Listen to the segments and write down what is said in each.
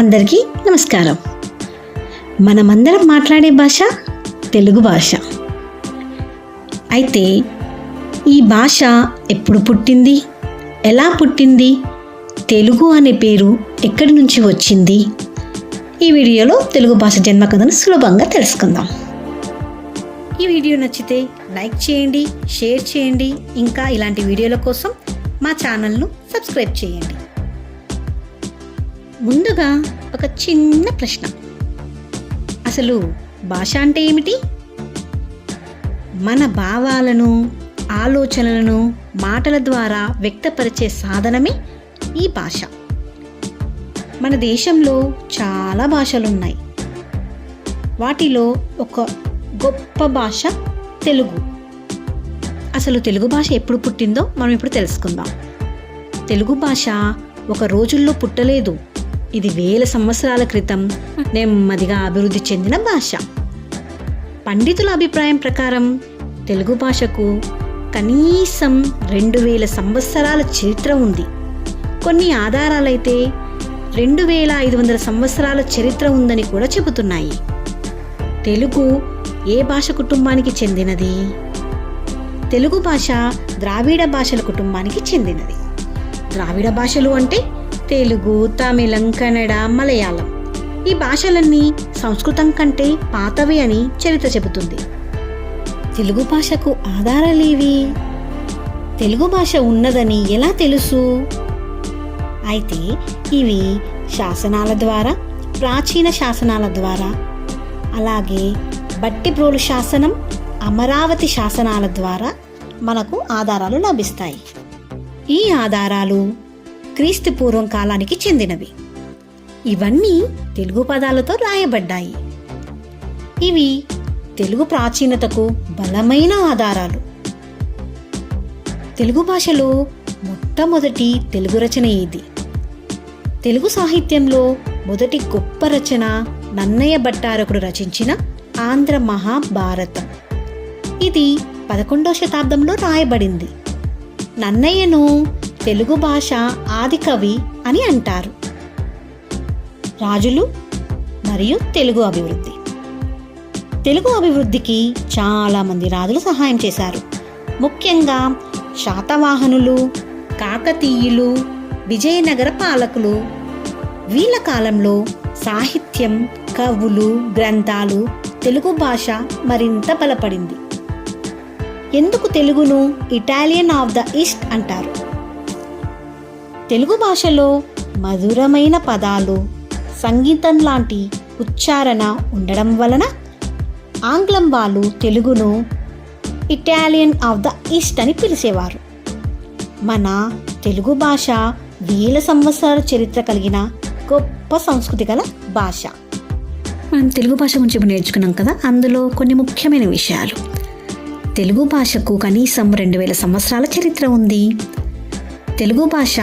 అందరికీ నమస్కారం. మనమందరం మాట్లాడే భాష తెలుగు భాష. అయితే ఈ భాష ఎప్పుడు పుట్టింది? ఎలా పుట్టింది? తెలుగు అనే పేరు ఎక్కడి నుంచి వచ్చింది? ఈ వీడియోలో తెలుగు భాష జన్మ కథను సులభంగా తెలుసుకుందాం. ఈ వీడియో నచ్చితే లైక్ చేయండి షేర్ చేయండి ఇంకా ఇలాంటి వీడియోల కోసం మా ఛానల్ను సబ్స్క్రైబ్ చేయండి. ముందుగా ఒక చిన్న ప్రశ్న. అసలు భాష అంటే ఏమిటి? మన భావాలను ఆలోచనలను మాటల ద్వారా వ్యక్తపరిచే సాధనమే ఈ భాష. మన దేశంలో చాలా భాషలున్నాయి. వాటిలో ఒక గొప్ప భాష తెలుగు. అసలు తెలుగు భాష ఎప్పుడు పుట్టిందో మనం ఇప్పుడు తెలుసుకుందాం. తెలుగు భాష ఒక రోజుల్లో పుట్టలేదు. ఇది వేల సంవత్సరాల క్రితం నెమ్మదిగా అభివృద్ధి చెందిన భాష. పండితుల అభిప్రాయం ప్రకారం తెలుగు భాషకు కనీసం రెండు వేల సంవత్సరాల చరిత్ర ఉంది. కొన్ని ఆధారాలైతే రెండు వేల ఐదు వందల సంవత్సరాల చరిత్ర ఉందని కూడా చెబుతున్నాయి. తెలుగు ఏ భాష కుటుంబానికి చెందినది? తెలుగు భాష ద్రావిడ భాషల కుటుంబానికి చెందినది. ద్రావిడ భాషలు అంటే తెలుగు తమిళం కన్నడ మలయాళం. ఈ భాషలన్నీ సంస్కృతం కంటే పాతవి అని చరిత్ర చెబుతుంది. తెలుగు భాషకు ఆధారాలేవి? తెలుగు భాష ఉన్నదని ఎలా తెలుసు? అయితే ఇవి శాసనాల ద్వారా ప్రాచీన శాసనాల ద్వారా అలాగే బట్టిప్రోలు శాసనం అమరావతి శాసనాల ద్వారా మనకు ఆధారాలు లభిస్తాయి. ఈ ఆధారాలు క్రీస్తు పూర్వం కాలానికి చెందినవి. ఇవన్నీ తెలుగు పదాలతో రాయబడ్డాయి. ఇవి తెలుగు ప్రాచీనతకు బలమైన ఆధారాలు. తెలుగు భాషలో మొట్టమొదటి తెలుగు రచన ఇది తెలుగు సాహిత్యంలో మొదటి గొప్ప రచన నన్నయ్య భట్టారకుడు రచించిన ఆంధ్ర మహాభారతం. ఇది పదకొండవ శతాబ్దంలో రాయబడింది. నన్నయ్యను తెలుగు భాష ఆది కవి అని అంటారు. రాజులు మరియు తెలుగు అభివృద్ధి. తెలుగు అభివృద్ధికి చాలామంది రాజులు సహాయం చేశారు. ముఖ్యంగా శాతవాహనులు కాకతీయులు విజయనగర పాలకులు. వీళ్ళ కాలంలో సాహిత్యం కవులు గ్రంథాలు తెలుగు భాష మరింత బలపడింది. ఎందుకు తెలుగును ఇటాలియన్ ఆఫ్ ద ఈస్ట్ అంటారు? తెలుగు భాషలో మధురమైన పదాలు సంగీతం లాంటి ఉచ్చారణ ఉండడం వలన ఆంగ్లం వాళ్ళు తెలుగును ఇటాలియన్ ఆఫ్ ద ఈస్ట్ అని పిలిచేవారు. మన తెలుగు భాష వేల సంవత్సరాల చరిత్ర కలిగిన గొప్ప సంస్కృతి గల భాష. మనం తెలుగు భాష గురించి ఇప్పుడు నేర్చుకున్నాం కదా అందులో కొన్ని ముఖ్యమైన విషయాలు. తెలుగు భాషకు కనీసం రెండు వేల సంవత్సరాల చరిత్ర ఉంది. తెలుగు భాష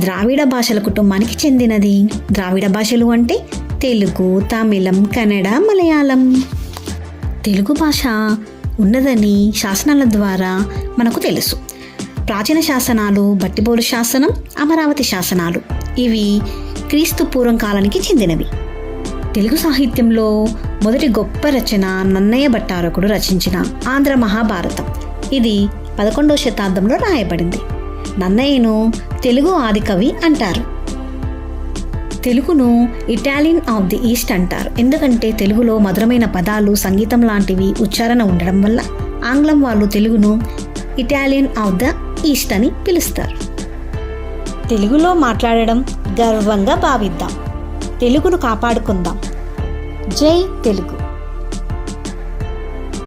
ద్రావిడ భాషల కుటుంబానికి చెందినది. ద్రావిడ భాషలు అంటే తెలుగు తమిళం కన్నడ మలయాళం. తెలుగు భాష ఉన్నదని శాసనాల ద్వారా మనకు తెలుసు. ప్రాచీన శాసనాలు బట్టిబోలు శాసనం అమరావతి శాసనాలు. ఇవి క్రీస్తు పూర్వం కాలానికి చెందినవి. తెలుగు సాహిత్యంలో మొదటి గొప్ప రచన నన్నయ్య భట్టారకుడు రచించిన ఆంధ్ర మహాభారతం. ఇది పదకొండవ శతాబ్దంలో రాయబడింది. నన్నయ్యను తెలుగు ఆదికవి అంటారు. తెలుగును ఇటాలియన్ ఆఫ్ ది ఈస్ట్ అంటారు. ఎందుకంటే తెలుగులో మధురమైన పదాలు సంగీతం లాంటివి ఉచ్చారణ ఉండడం వల్ల ఆంగ్లం వాళ్ళు తెలుగును ఇటాలియన్ ఆఫ్ ద ఈస్ట్ అని పిలుస్తారు. తెలుగులో మాట్లాడడం గర్వంగా భావిద్దాం. తెలుగును కాపాడుకుందాం. జై తెలుగు.